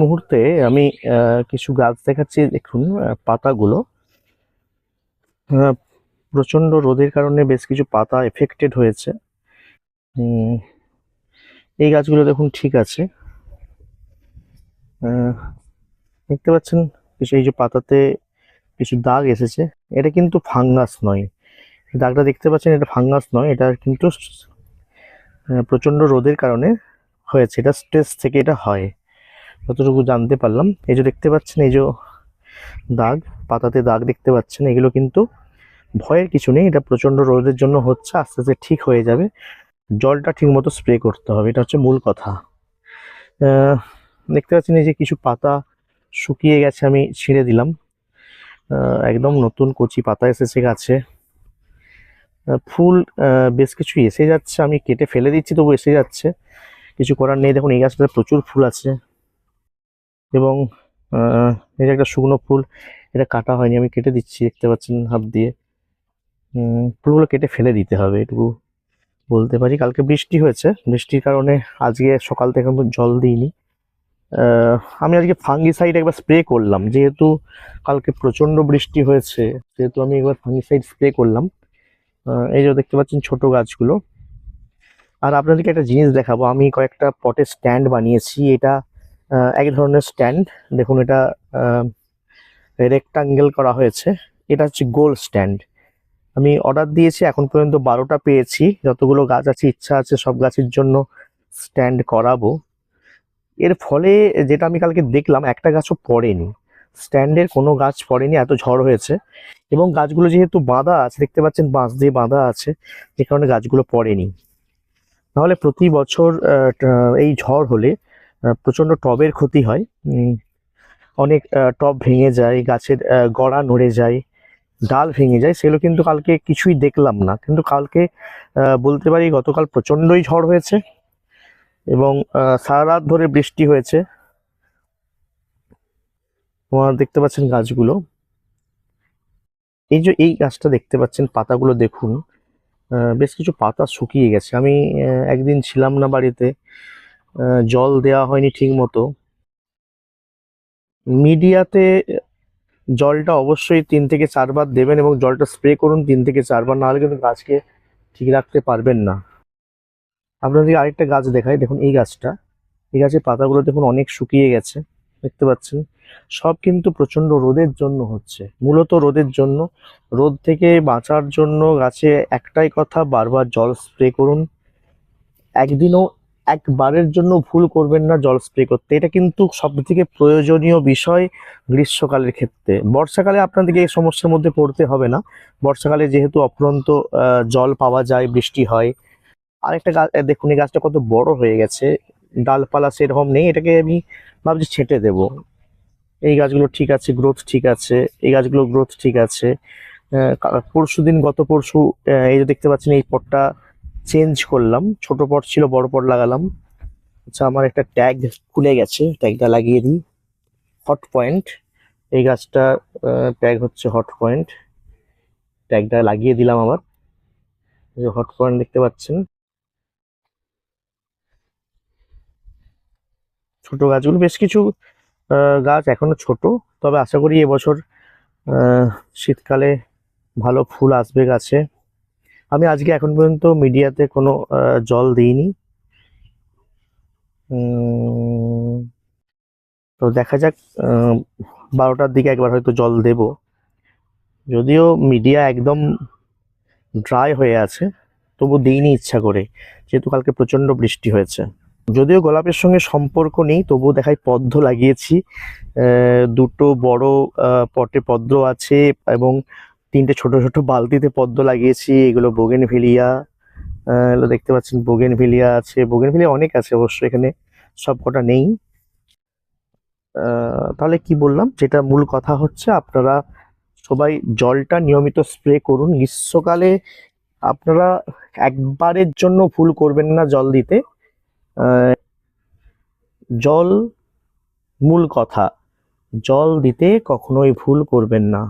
মুহূর্তে আমি কিছু গাছ দেখাচ্ছি। দেখুন পাতাগুলো প্রচণ্ড রোদের কারণে বেশ কিছু পাতা এফেক্টেড হয়েছে। এই গাছগুলো দেখুন, ঠিক আছে। দেখতে পাচ্ছেন, কিছু এই যে পাতাতে কিছু দাগ এসেছে। এটা কিন্তু ফাঙ্গাস নয়। দাগটা দেখতে পাচ্ছেন, এটা ফাঙ্গাস নয়, এটা কিন্তু প্রচণ্ড রোদের কারণে হয়েছে। এটা স্ট্রেস থেকে এটা হয়। যতটুকু জানতে পারলাম। এই যে দেখতে পাচ্ছেন, এই যে দাগ, পাতাতে দাগ দেখতে পাচ্ছেন, এগুলো কিন্তু ভয়ের কিছু নেই। এটা প্রচণ্ড রোদের জন্য হচ্ছে, আস্তে আস্তে ঠিক হয়ে যাবে। জলটা ঠিক মতো স্প্রে করতে হবে, এটা হচ্ছে মূল কথা। দেখতে পাচ্ছেন, এই যে কিছু পাতা শুকিয়ে গেছে, আমি ছিঁড়ে দিলাম। একদম নতুন কচি পাতা এসেছে গাছে। ফুল বেশ কিছু এসে যাচ্ছে, আমি কেটে ফেলে দিচ্ছি, তবু এসে যাচ্ছে। কিছু করার নেই, দেখুন, এই গাছটাতে প্রচুর ফুল আছে। এবং যে একটা শুকনো ফুল, এটা কাটা হয়নি, আমি কেটে দিচ্ছি, দেখতে পাচ্ছেন হাত দিয়ে। ফুলগুলো কেটে ফেলে দিতে হবে, এটুকু বলতে পারি। কালকে বৃষ্টি হয়েছে, বৃষ্টির কারণে আজকে সকাল থেকে জল দিইনি। আমি আজকে ফাঙ্গিসাইড একবার স্প্রে করলাম, যেহেতু কালকে প্রচণ্ড বৃষ্টি হয়েছে যেহেতু আমি একবার ফাঙ্গিসাইড স্প্রে করলাম। এই যে দেখতে পাচ্ছেন ছোট গাছগুলো। আর আপনাদেরকে একটা জিনিস দেখাবো, আমি কয়েকটা পটের স্ট্যান্ড বানিয়েছি, এটা এক ধরনের স্ট্যান্ড। দেখুন এটা রেক্টাঙ্গেল করা হয়েছে। এটা হচ্ছে গোল স্ট্যান্ড। আমি অর্ডার দিয়েছি, এখন পর্যন্ত বারোটা পেয়েছি। যতগুলো গাছ আছে, ইচ্ছা আছে সব গাছের জন্য স্ট্যান্ড করাবো। এর ফলে যেটা আমি কালকে দেখলাম, একটা গাছও পড়েনি। স্ট্যান্ডের কোনো গাছ পড়েনি, এত ঝড় হয়েছে। এবং গাছগুলো যেহেতু বাঁধা আছে, দেখতে পাচ্ছেন বাঁশ দিয়ে বাঁধা আছে যে কারণে গাছগুলো পড়েনি। নাহলে প্রতি বছর এই ঝড় হলে প্রচণ্ড টবের ক্ষতি হয়। অনেক টব ভেঙে যায়, গাছের গোড়া নড়ে যায়, ডাল ভেঙে যায়, সেগুলো কিন্তু কালকে কিছুই দেখলাম না। কিন্তু কালকে বলতে পারি গতকাল প্রচণ্ডই ঝড় হয়েছে এবং সারা রাত ধরে বৃষ্টি হয়েছে। তোমার দেখতে পাচ্ছেন গাছগুলো। এই যে এই গাছটা দেখতে পাচ্ছেন, পাতাগুলো দেখুন। বেশ কিছু পাতা শুকিয়ে গেছে। আমি একদিন ছিলাম না বাড়িতে। জল দেওয়া হয়নি ঠিক মতো মিডিয়াতে জলটা অবশ্যই তিন থেকে চারবার দেবেন এবং জলটা স্প্রে করুন তিন থেকে চারবার, নাহলে কিন্তু গাছকে ঠিক রাখতে পারবেন না। আপনাদের আরেকটা গাছ দেখাই, দেখুন এই গাছটা। এই গাছের পাতাগুলো দেখুন অনেক শুকিয়ে গেছে, দেখতে পাচ্ছেন? সব কিন্তু প্রচণ্ড রোদের জন্য হচ্ছে, মূলত রোদের জন্য। রোদ থেকে বাঁচার জন্য গাছে একটাই কথা, বারবার জল স্প্রে করুন। একদিনও একবারের জন্য ভুল করবেন না জল স্প্রে করতে। এটা কিন্তু সব থেকে প্রয়োজনীয় বিষয় গ্রীষ্মকালের ক্ষেত্রে। বর্ষাকালে আপনাদেরকে এই সমস্যার মধ্যে পড়তে হবে না। বর্ষাকালে যেহেতু অফুরন্ত জল পাওয়া যায়, বৃষ্টি হয়। আরেকটা গাছ দেখুন, এই গাছটা কত বড় হয়ে গেছে। ডালপালা সেরকম নেই। এটাকে আমি ভাবছি ছেটে দেব। এই গাছগুলো ঠিক আছে গ্রোথ ঠিক আছে। এই গাছগুলো গ্রোথ ঠিক আছে। পরশু দিন গত পরশু এই যে দেখতে পাচ্ছেন, এই পটটা চেঞ্জ করলাম। ছোট পট ছিল, বড় পট লাগালাম। আচ্ছা আমার একটা ট্যাগ খুলে গেছে, ট্যাগটা লাগিয়ে দিই। হট পয়েন্ট এই গাছটা ট্যাগ হচ্ছে হট পয়েন্ট ট্যাগটা লাগিয়ে দিলাম এই যে হট পয়েন্ট দেখতে পাচ্ছেন। ছোট গাছগুলো বেশ কিছু গাছ এখনও ছোট। তবে আশা করি এবছর শীতকালে ভালো ফুল আসবে গাছে। আমি আজকে এখন পর্যন্ত মিডিয়াতে কোনো জল দিইনি। তো দেখা যাক বারোটার দিকে একবার হয়তো জল দেব। যদিও মিডিয়া একদম ড্রাই হয়ে আছে, তবু দিইনি ইচ্ছা করে, যেহেতু কালকে প্রচণ্ড বৃষ্টি হয়েছে। যদিও গোলাপের সঙ্গে সম্পর্ক নেই, তবুও দেখাই পদ্ম লাগিয়েছি। দুটো বড় পটে পদ্ম আছে এবং তিনটে ছোট ছোট বালতিতে পদ্ম লাগিয়েছি এগুলো বোগেনভিলিয়া আহ, এগুলো দেখতে পাচ্ছেন বোগেনভিলিয়া আছে বোগেনভিলিয়া অনেক আছে অবশ্য এখানে সব কটা নেই তাহলে কি বললাম যেটা মূল কথা হচ্ছে আপনারা সবাই জলটা নিয়মিত স্প্রে করুন গ্রীষ্মকালে আপনারা একবারের জন্য ভুল করবেন না জল দিতে। জল মূল কথা জল দিতে কখনোই ভুল করবেন না।